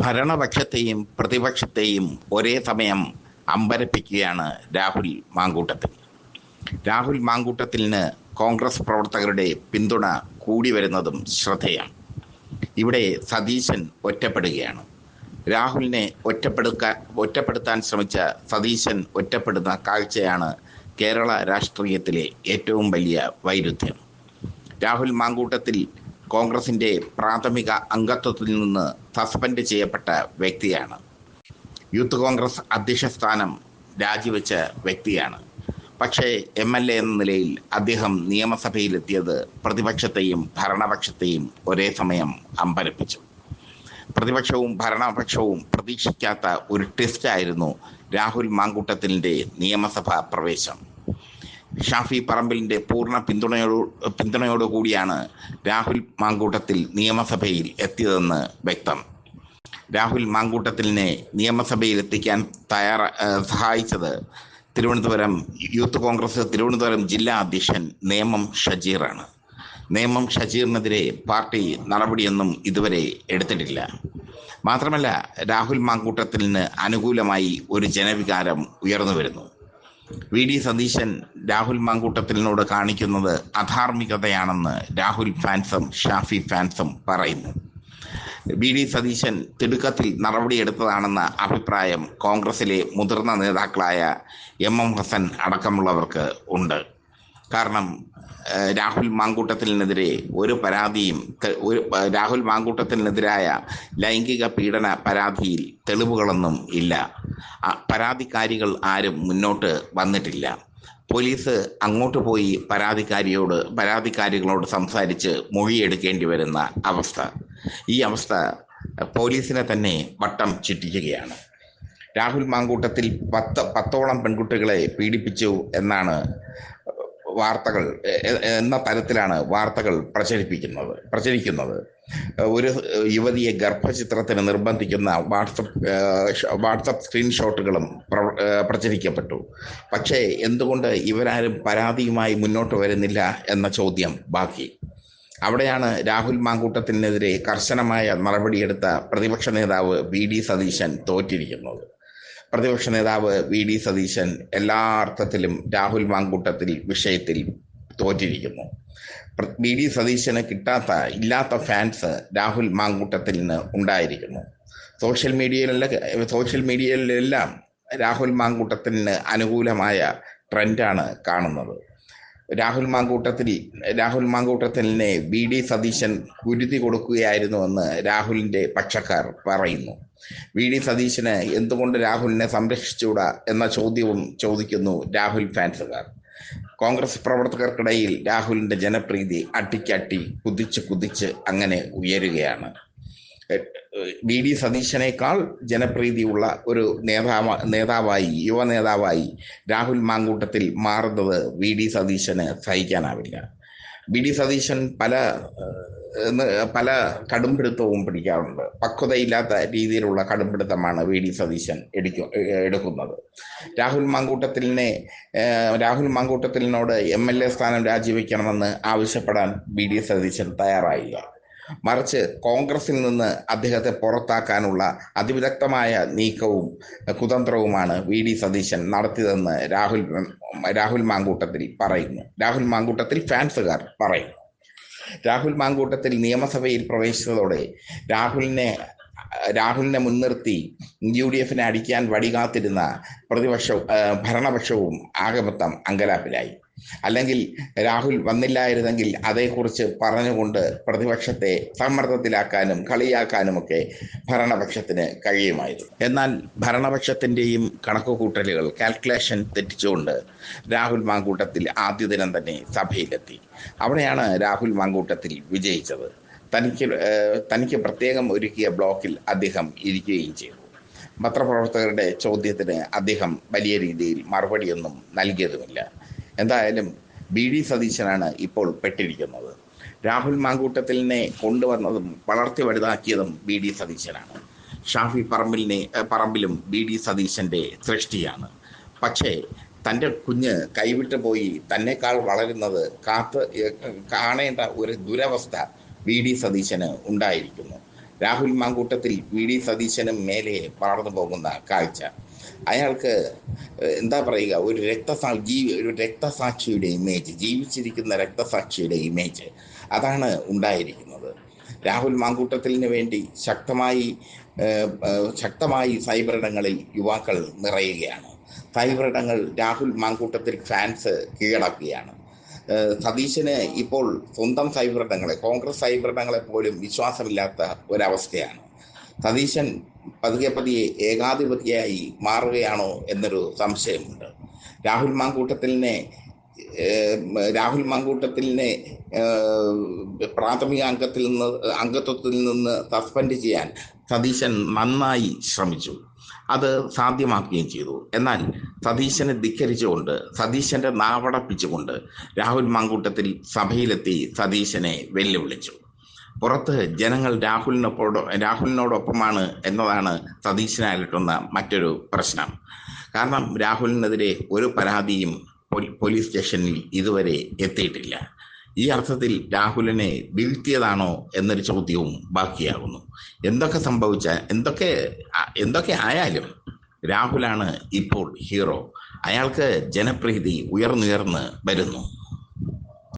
ഭരണപക്ഷത്തെയും പ്രതിപക്ഷത്തെയും ഒരേ സമയം അമ്പരപ്പിക്കുകയാണ് രാഹുൽ മാങ്കൂട്ടത്തിൽ. രാഹുൽ മാങ്കൂട്ടത്തിന് കോൺഗ്രസ് പ്രവർത്തകരുടെ പിന്തുണ കൂടി വരുന്നതും ശ്രദ്ധയാണ്. ഇവിടെ സതീശൻ ഒറ്റപ്പെടുകയാണ്. രാഹുലിനെ ഒറ്റപ്പെടുക്കാൻ ഒറ്റപ്പെടുത്താൻ ശ്രമിച്ച സതീശൻ ഒറ്റപ്പെടുന്ന കാഴ്ചയാണ് കേരള രാഷ്ട്രീയത്തിലെ ഏറ്റവും വലിയ വൈരുദ്ധ്യം. രാഹുൽ മാങ്കൂട്ടത്തിൽ കോൺഗ്രസിന്റെ പ്രാഥമിക അംഗത്വത്തിൽ നിന്ന് സസ്പെൻഡ് ചെയ്യപ്പെട്ട വ്യക്തിയാണ്. യൂത്ത് കോൺഗ്രസ് അധ്യക്ഷ സ്ഥാനം രാജിവെച്ച വ്യക്തിയാണ്. പക്ഷേ എം എൽ എ എന്ന നിലയിൽ അദ്ദേഹം നിയമസഭയിലെത്തിയത് പ്രതിപക്ഷത്തെയും ഭരണപക്ഷത്തെയും ഒരേ സമയം അമ്പരപ്പിച്ചു. പ്രതിപക്ഷവും ഭരണപക്ഷവും പ്രതീക്ഷിക്കാത്ത ഒരു ടെസ്റ്റായിരുന്നു രാഹുൽ മാങ്കൂട്ടത്തിന്റെ നിയമസഭാ പ്രവേശം. ഷാഫി പറമ്പിലിന്റെ പൂർണ പിന്തുണയോട് പിന്തുണയോടുകൂടിയാണ് രാഹുൽ മാങ്കൂട്ടത്തിൽ നിയമസഭയിൽ എത്തിയതെന്ന് വ്യക്തം. രാഹുൽ മാങ്കൂട്ടത്തിലിനെ നിയമസഭയിൽ എത്തിക്കാൻ തയ്യാറ സഹായിച്ചത് തിരുവനന്തപുരം യൂത്ത് കോൺഗ്രസ് തിരുവനന്തപുരം ജില്ലാ അധ്യക്ഷൻ നേമം ഷജീറാണ്. നേമം ഷജീറിനെതിരെ പാർട്ടി നടപടിയൊന്നും ഇതുവരെ എടുത്തിട്ടില്ല. മാത്രമല്ല രാഹുൽ മാങ്കൂട്ടത്തിന് അനുകൂലമായി ഒരു ജനവികാരം ഉയർന്നു വരുന്നു. വി. ഡി. സതീശൻ രാഹുൽ മാങ്കൂട്ടത്തിനോട് കാണിക്കുന്നത് അധാർമികതയാണെന്ന് രാഹുൽ ഫാൻസും ഷാഫി ഫാൻസും പറയുന്നു. വി ഡി സതീശൻ തിടുക്കത്തിൽ നടപടിയെടുത്തതാണെന്ന അഭിപ്രായം കോൺഗ്രസിലെ മുതിർന്ന നേതാക്കളായ എം എം ഹസൻ അടക്കമുള്ളവർക്ക് ഉണ്ട്. കാരണം രാഹുൽ മാങ്കൂട്ടത്തിനെതിരെ ഒരു പരാതിയും ഒരു രാഹുൽ മാങ്കൂട്ടത്തിനെതിരായ ലൈംഗിക പീഡന പരാതിയിൽ തെളിവുകളൊന്നും ഇല്ല. പരാതിക്കാരികൾ ആരും മുന്നോട്ട് വന്നിട്ടില്ല. പോലീസ് അങ്ങോട്ട് പോയി പരാതിക്കാരിയോട് പരാതിക്കാരികളോട് സംസാരിച്ച് മൊഴിയെടുക്കേണ്ടി വരുന്ന അവസ്ഥ. ഈ അവസ്ഥ പോലീസിനെ തന്നെ വട്ടം ചുറ്റിക്കുകയാണ്. രാഹുൽ മാങ്കൂട്ടത്തിൽ പത്ത് പത്തോളം പെൺകുട്ടികളെ പീഡിപ്പിച്ചു എന്നാണ് വാർത്തകൾ എന്ന തരത്തിലാണ് വാർത്തകൾ പ്രചരിപ്പിക്കുന്നത് പ്രചരിക്കുന്നത്. ഒരു യുവതിയെ ഗർഭചിത്രത്തിന് നിർബന്ധിക്കുന്ന വാട്സപ്പ് വാട്സപ്പ് സ്ക്രീൻഷോട്ടുകളും പ്രചരിക്കപ്പെട്ടു. പക്ഷേ എന്തുകൊണ്ട് ഇവരാരും പരാതിയുമായി മുന്നോട്ട് വരുന്നില്ല എന്ന ചോദ്യം ബാക്കി. അവിടെയാണ് രാഹുൽ മാങ്കൂട്ടത്തിനെതിരെ കർശനമായ നടപടിയെടുത്ത പ്രതിപക്ഷ നേതാവ് വി ഡി സതീശൻ തോറ്റിരിക്കുന്നത്. പ്രതിപക്ഷ നേതാവ് വി ഡി സതീശൻ എല്ലാ അർത്ഥത്തിലും രാഹുൽ മാങ്കൂട്ടത്തിൽ വിഷയത്തിൽ തോറ്റിരിക്കുന്നു. വി ഡി സതീശന് കിട്ടാത്ത ഇല്ലാത്ത ഫാൻസ് രാഹുൽ മാങ്കൂട്ടത്തിന് ഉണ്ടായിരിക്കുന്നു. സോഷ്യൽ മീഡിയയിലെ സോഷ്യൽ മീഡിയയിലെല്ലാം രാഹുൽ മാങ്കൂട്ടത്തിന് അനുകൂലമായ ട്രെൻഡാണ് കാണുന്നത്. രാഹുൽ മാങ്കൂട്ടത്തിൽ രാഹുൽ മാങ്കൂട്ടത്തിലിനെ ബി ഡി സതീശൻ കുരുതി കൊടുക്കുകയായിരുന്നുവെന്ന് രാഹുലിന്റെ പക്ഷക്കാർ പറയുന്നു. വി ഡി സതീശന് എന്തുകൊണ്ട് രാഹുലിനെ സംരക്ഷിച്ചുകൂടാ എന്ന ചോദ്യവും ചോദിക്കുന്നു രാഹുൽ ഫാൻസുകാർ. കോൺഗ്രസ് പ്രവർത്തകർക്കിടയിൽ രാഹുലിന്റെ ജനപ്രീതി അട്ടിക്കട്ടി കുതിച്ച് കുതിച്ച് അങ്ങനെ ഉയരുകയാണ്. വി ഡി സതീശനേക്കാൾ ജനപ്രീതിയുള്ള ഒരു നേതാവ നേതാവായി യുവ നേതാവായി രാഹുൽ മാങ്കൂട്ടത്തിൽ മാറുന്നത് വി ഡി സതീശന് സഹിക്കാനാവില്ല. വി ഡി സതീശൻ പല പല കടുംപിടുത്തവും പിടിക്കാറുണ്ട്. പക്വതയില്ലാത്ത രീതിയിലുള്ള കടുംപിടുത്തമാണ് വി ഡി സതീശൻ എടുക്കും എടുക്കുന്നത്. രാഹുൽ മാങ്കൂട്ടത്തിലിനെ രാഹുൽ മാങ്കൂട്ടത്തിലിനോട് എം എൽ എ സ്ഥാനം രാജിവെക്കണമെന്ന് ആവശ്യപ്പെടാൻ വി ഡി സതീശൻ തയ്യാറായില്ല. മറിച്ച് കോൺഗ്രസിൽ നിന്ന് അദ്ദേഹത്തെ പുറത്താക്കാനുള്ള അതിവിദഗ്ധമായ നീക്കവും കുതന്ത്രവുമാണ് വി ഡി സതീശൻ നടത്തിയതെന്ന് രാഹുൽ രാഹുൽ മാങ്കൂട്ടത്തിൽ പറയുന്നു. രാഹുൽ മാങ്കൂട്ടത്തിൽ ഫാൻസുകാർ പറയുന്നു. രാഹുൽ മാങ്കൂട്ടത്തിൽ നിയമസഭയിൽ പ്രവേശിച്ചതോടെ രാഹുലിനെ രാഹുലിനെ മുൻനിർത്തി യു ഡി എഫിനെ അടിക്കാൻ വടികാത്തിരുന്ന പ്രതിപക്ഷവും ഭരണപക്ഷവും ആകെ മൊത്തം അങ്കലാപ്പിലായി. അല്ലെങ്കിൽ രാഹുൽ വന്നില്ലായിരുന്നെങ്കിൽ അതേക്കുറിച്ച് പറഞ്ഞുകൊണ്ട് പ്രതിപക്ഷത്തെ സമ്മർദ്ദത്തിലാക്കാനും കളിയാക്കാനുമൊക്കെ ഭരണപക്ഷത്തിന് കഴിയുമായിരുന്നു. എന്നാൽ ഭരണപക്ഷത്തിന്റെയും കണക്കുകൂട്ടലുകൾ കാൽക്കുലേഷൻ തെറ്റിച്ചുകൊണ്ട് രാഹുൽ മാങ്കൂട്ടത്തിൽ ആദ്യ ദിനം തന്നെ സഭയിലെത്തി. അവിടെയാണ് രാഹുൽ മാങ്കൂട്ടത്തിൽ വിജയിച്ചത്. തനിക്ക് തനിക്ക് പ്രത്യേകം ഒരുക്കിയ ബ്ലോക്കിൽ അദ്ദേഹം ഇരിക്കുകയും ചെയ്തു. പത്രപ്രവർത്തകരുടെ ചോദ്യത്തിന് അദ്ദേഹം വലിയ രീതിയിൽ മറുപടിയൊന്നും നൽകിയതുമില്ല. എന്തായാലും ബി ഡി സതീശനാണ് ഇപ്പോൾ പെട്ടിരിക്കുന്നത്. രാഹുൽ മാങ്കൂട്ടത്തിലിനെ കൊണ്ടുവന്നതും വളർത്തി വലുതാക്കിയതും ബി ഡി സതീശനാണ്. ഷാഫി പറമ്പിലിനെ പറമ്പിലും ബി ഡി സതീശന്റെ സൃഷ്ടിയാണ്. പക്ഷേ തന്റെ കുഞ്ഞ് കൈവിട്ട് പോയി തന്നെക്കാൾ വളരുന്നത് കാത്ത് കാണേണ്ട ഒരു ദുരവസ്ഥ വി ഡി സതീശന് ഉണ്ടായിരിക്കുന്നു. രാഹുൽ മാങ്കൂട്ടത്തിൽ വി ഡി സതീശനും മേലെ വളർന്നു പോകുന്ന കാഴ്ച. അയാൾക്ക് എന്താ പറയുക ഒരു രക്തസാ ജീവി ഒരു രക്തസാക്ഷിയുടെ ഇമേജ് ജീവിച്ചിരിക്കുന്ന രക്തസാക്ഷിയുടെ ഇമേജ് അതാണ് ഉണ്ടായിരിക്കുന്നത്. രാഹുൽ മാങ്കൂട്ടത്തിലിന് വേണ്ടി ശക്തമായി ശക്തമായി സൈബറിടങ്ങളിൽ യുവാക്കൾ നിറയുകയാണ്. സൈബറിടങ്ങൾ രാഹുൽ മാങ്കൂട്ടത്തിൽ ഫാൻസ് കീഴടക്കുകയാണ്. സതീശന് ഇപ്പോൾ സ്വന്തം സൈബറിടങ്ങളെ കോൺഗ്രസ് സൈബറിടങ്ങളെ പോലും വിശ്വാസമില്ലാത്ത ഒരവസ്ഥയാണ്. സതീശൻ പതുക്കെ പതിയെ ഏകാധിപതിയായി മാറുകയാണോ എന്നൊരു സംശയമുണ്ട്. രാഹുൽ മാങ്കൂട്ടത്തിലിനെ രാഹുൽ മാങ്കൂട്ടത്തിലിനെ പ്രാഥമിക അംഗത്തിൽ നിന്ന് അംഗത്വത്തിൽ നിന്ന് സസ്പെൻഡ് ചെയ്യാൻ സതീശൻ നന്നായി ശ്രമിച്ചു. അത് സാധ്യമാക്കുകയും ചെയ്തു. എന്നാൽ സതീശനെ ധിക്കരിച്ചുകൊണ്ട് സതീശന്റെ നാവടപ്പിച്ചുകൊണ്ട് രാഹുൽ മാങ്കൂട്ടത്തിൽ സഭയിലെത്തി സതീശനെ വെല്ലുവിളിച്ചു. പുറത്ത് ജനങ്ങൾ രാഹുലിനൊപ്പോടോ രാഹുലിനോടൊപ്പമാണ് എന്നതാണ് സതീശനായിട്ടുന്ന മറ്റൊരു പ്രശ്നം. കാരണം രാഹുലിനെതിരെ ഒരു പരാതിയും പോലീസ് സ്റ്റേഷനിൽ ഇതുവരെ എത്തിയിട്ടില്ല. ഈ അർത്ഥത്തിൽ രാഹുലിനെ വീഴ്ത്തിയതാണോ എന്നൊരു ചോദ്യവും ബാക്കിയാകുന്നു. എന്തൊക്കെ സംഭവിച്ച എന്തൊക്കെ എന്തൊക്കെ ആയാലും രാഹുലാണ് ഇപ്പോൾ ഹീറോ. അയാൾക്ക് ജനപ്രീതി ഉയർന്നുയർന്ന് വരുന്നു.